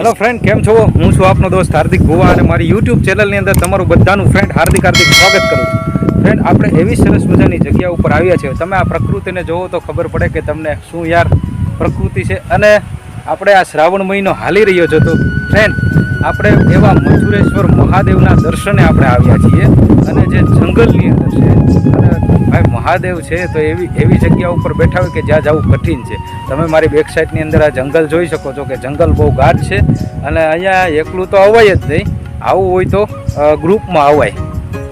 Hello friend કેમ છો? હું છું આપનો દોસ્ત હાર્દિક ગોવા અને મારી યુટ્યુબ ચેનલની અંદર તમારું બધાનું ફ્રેન્ડ હાર્દિક હાર્દિક સ્વાગત કરું છું. ફ્રેન્ડ આપણે એવી સરસ મજાની જગ્યા ઉપર આવ્યા છીએ. તમે આ પ્રકૃતિને જોવો તો ખબર પડે કે તમને શું યાર પ્રકૃતિ છે. અને આપણે આ શ્રાવણ મહિનો હાલી રહ્યો છે તો ફ્રેન્ડ આપણે એવા મથુરેશ્વર મહાદેવના દર્શને આપણે આવ્યા છીએ. અને જે જંગલની અંદર છે મહાદેવ છે, તો એવી એવી જગ્યા ઉપર બેઠા હોય કે જ્યાં જવું કઠિન છે. તમે મારી બેક સાઈડની અંદર આ જંગલ જોઈ શકો છો કે જંગલ બહુ ગાઢ છે અને અહીંયા એકલું તો અવાય જ નહીં. આવું હોય તો ગ્રુપમાં અવાય.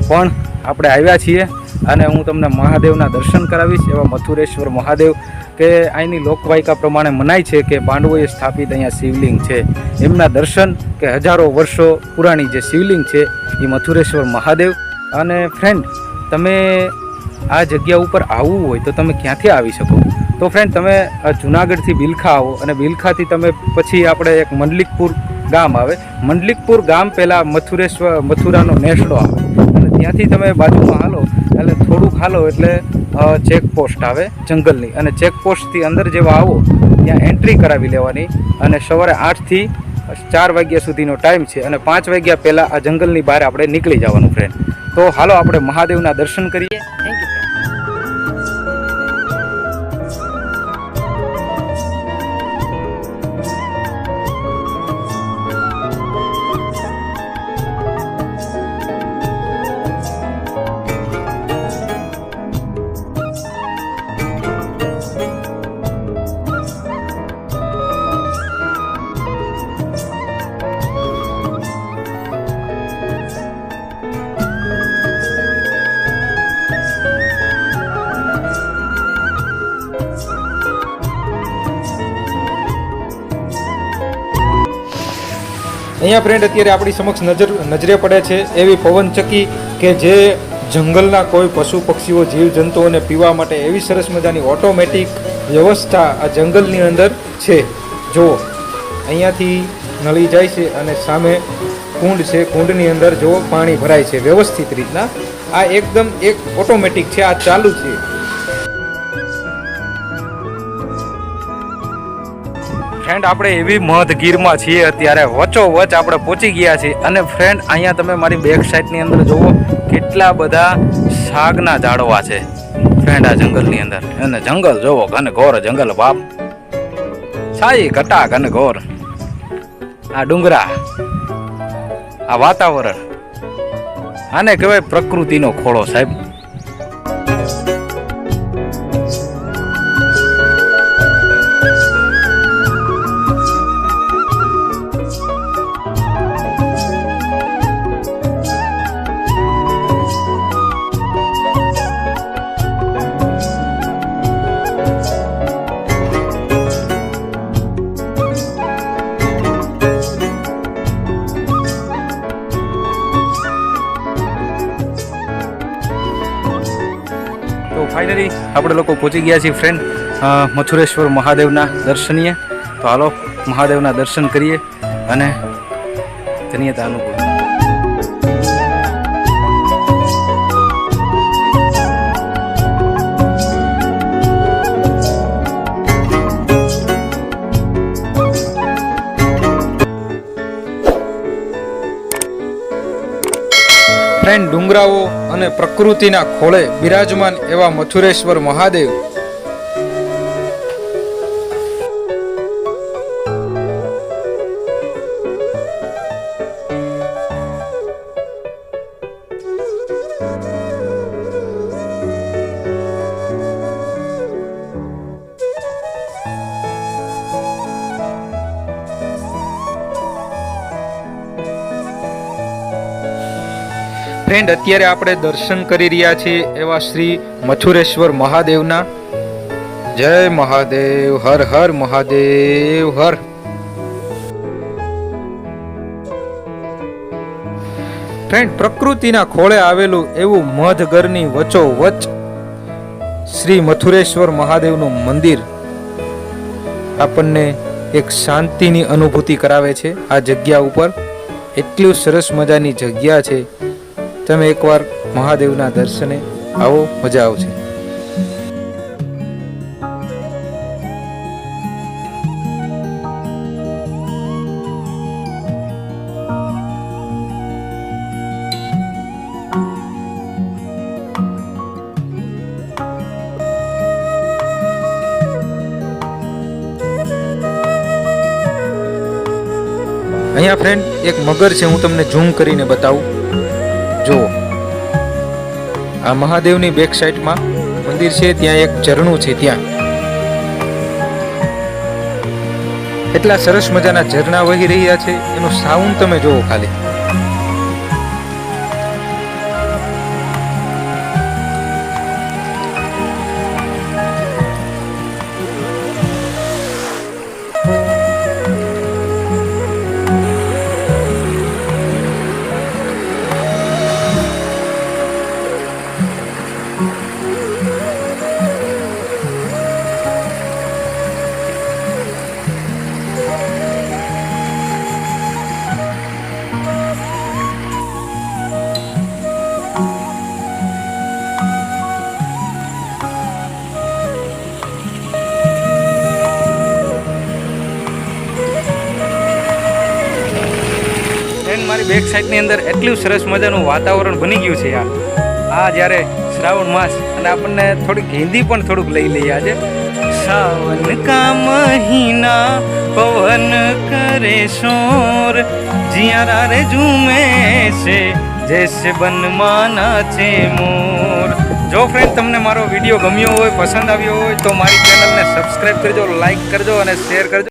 પણ આપણે આવ્યા છીએ અને હું તમને મહાદેવના દર્શન કરાવીશ, એવા મથુરેશ્વર મહાદેવ કે અહીંની લોકવાયકા પ્રમાણે મનાય છે કે પાંડવોએ સ્થાપિત અહીંયા શિવલિંગ છે. એમના દર્શન કે હજારો વર્ષો પુરાણી જે શિવલિંગ છે એ મથુરેશ્વર મહાદેવ. અને ફ્રેન્ડ તમે આ જગ્યા ઉપર આવવું હોય તો તમે ક્યાંથી આવી શકો? તો ફ્રેન્ડ તમે જુનાગઢથી બિલખા આવો અને બિલખાથી તમે પછી આપણે એક મંડલિકપુર ગામ આવે. મંડલિકપુર ગામ પહેલાં મથુરેશ્વર, મથુરાનો નેસડો આવે. અને ત્યાંથી તમે બાજુમાં હાલો, એટલે થોડુંક હાલો એટલે ચેકપોસ્ટ આવે જંગલની. અને ચેકપોસ્ટથી અંદર જેવા આવો, ત્યાં એન્ટ્રી કરાવી લેવાની. અને સવારે આઠથી ચાર વાગ્યા સુધીનો ટાઈમ છે અને પાંચ વાગ્યા પહેલાં આ જંગલની બહાર આપણે નીકળી જવાનું ફ્રેન્ડ તો હાલો, આપણે મહાદેવના દર્શન કરીએ. અહીંયા ફ્રેન્ડ અત્યારે આપણી સમક્ષ નજર, નજરે પડે છે એવી પવનચક્કી કે જે જંગલના કોઈ પશુ પક્ષીઓ જીવજંતુઓને પીવા માટે એવી સરસ મજાની ઓટોમેટિક વ્યવસ્થા આ જંગલની અંદર છે. જુઓ, અહીંયાથી નળી જાય છે અને સામે કુંડ છે. કુંડની અંદર જો પાણી ભરાય છે. વ્યવસ્થિત રીતના આ એકદમ એક ઓટોમેટિક છે. આ ચાલુ છે. ફ્રેન્ડ આપણે એવી મધ ગીરમાં છીએ અત્યારે વચો વચ આપણે પહોંચી ગયા છીએ. અને ફ્રેન્ડ અહીંયા તમે મારી બેક સાઈડની અંદર જુઓ, કેટલા બધા શાકના ઝાડવા છે. ફ્રેન્ડ આ જંગલની અંદર. અને જંગલ જોવો ઘન ઘોર જંગલ બાપ. છાઈ ઘટા ઘન ઘોર આ ડુંગરા, આ વાતાવરણ. આને કહેવાય પ્રકૃતિનો ખોળો સાહેબ. ફાઇનલી આપણે લોકો પહોંચી ગયા છીએ ફ્રેન્ડ મથુરેશ્વર મહાદેવના દર્શનીય. તો હાલો, મહાદેવના દર્શન કરીએ અને ધન્યતા અનુભવ ફ્રેન્ડ ડુંગરાઓ અને પ્રકૃતિના ખોળે બિરાજમાન એવા મથુરેશ્વર મહાદેવ ફ્રેન્ડ અત્યારે આપણે દર્શન કરી રહ્યા છીએ એવા શ્રી મથુરેશ્વર મહાદેવના. જય મહાદેવ, હર હર મહાદેવ, હર. ફ્રેન્ડ પ્રકૃતિના ખોળે આવેલું એવું મધગરની વચ્ચો વચ શ્રી મથુરેશ્વર મહાદેવનું મંદિર આપણને એક શાંતિની અનુભૂતિ કરાવે છે આ જગ્યા ઉપર. એટલું સરસ મજાની જગ્યા છે. તમે એકવાર મહાદેવના દર્શને આવો, મજા આવશે. અહીંયા ફ્રેન્ડ એક મગર છે, હું તમને ઝૂમ કરીને બતાવું. આ મહાદેવની બેક સાઈડમાં મંદિર છે, ત્યાં એક ઝરણું છે, ત્યાં. એટલા સરસ મજાના ઝરણા વહી રહ્યા છે, એનું સાઉન્ડ તમે જોવો ખાલી. ફ્રેન્ડ મારી બેક સાઈડની અંદર એટલું સરસ મજાનું વાતાવરણ બની ગયું છે યાર. આ જ્યારે શ્રાવણ માસ અને આપણને થોડીક હિન્દી પણ થોડુંક લઈ લઈએ આજે. સાવન કા મહિના પવન કરે શોર, જિયારા રે ઝૂમે છે જૈસે બનમાના છે મોર. જો ફ્રેન્ડ તમને મારો વીડિયો ગમ્યો હોય, પસંદ આવ્યો હોય, તો મારી ચેનલને સબસ્ક્રાઈબ કરજો લાઈક કરજો અને શેર કરજો.